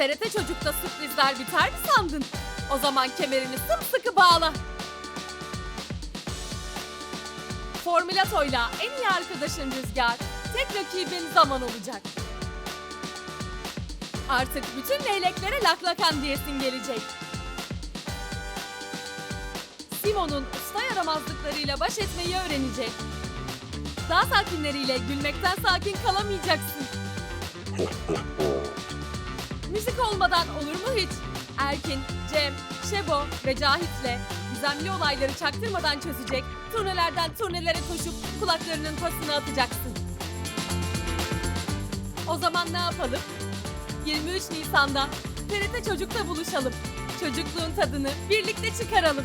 TRT Çocuk'ta sürprizler biter mi sandın? O zaman kemerini sımsıkı bağla. Formülato'yla en iyi arkadaşın Rüzgar, tek rakibin zaman olacak. Artık bütün leyleklere laklakan diyesin gelecek. Simo'nun usta yaramazlıklarıyla baş etmeyi öğrenecek. Daha sakinleriyle gülmekten sakin kalamayacaksın. Müzik olmadan olur mu hiç? Erkin, Cem, Şebo ve Cahit'le gizemli olayları çaktırmadan çözecek, turnelerden turnelere koşup kulaklarının pasını atacaksın. O zaman ne yapalım? 23 Nisan'da TRT Çocuk'ta buluşalım. Çocukluğun tadını birlikte çıkaralım.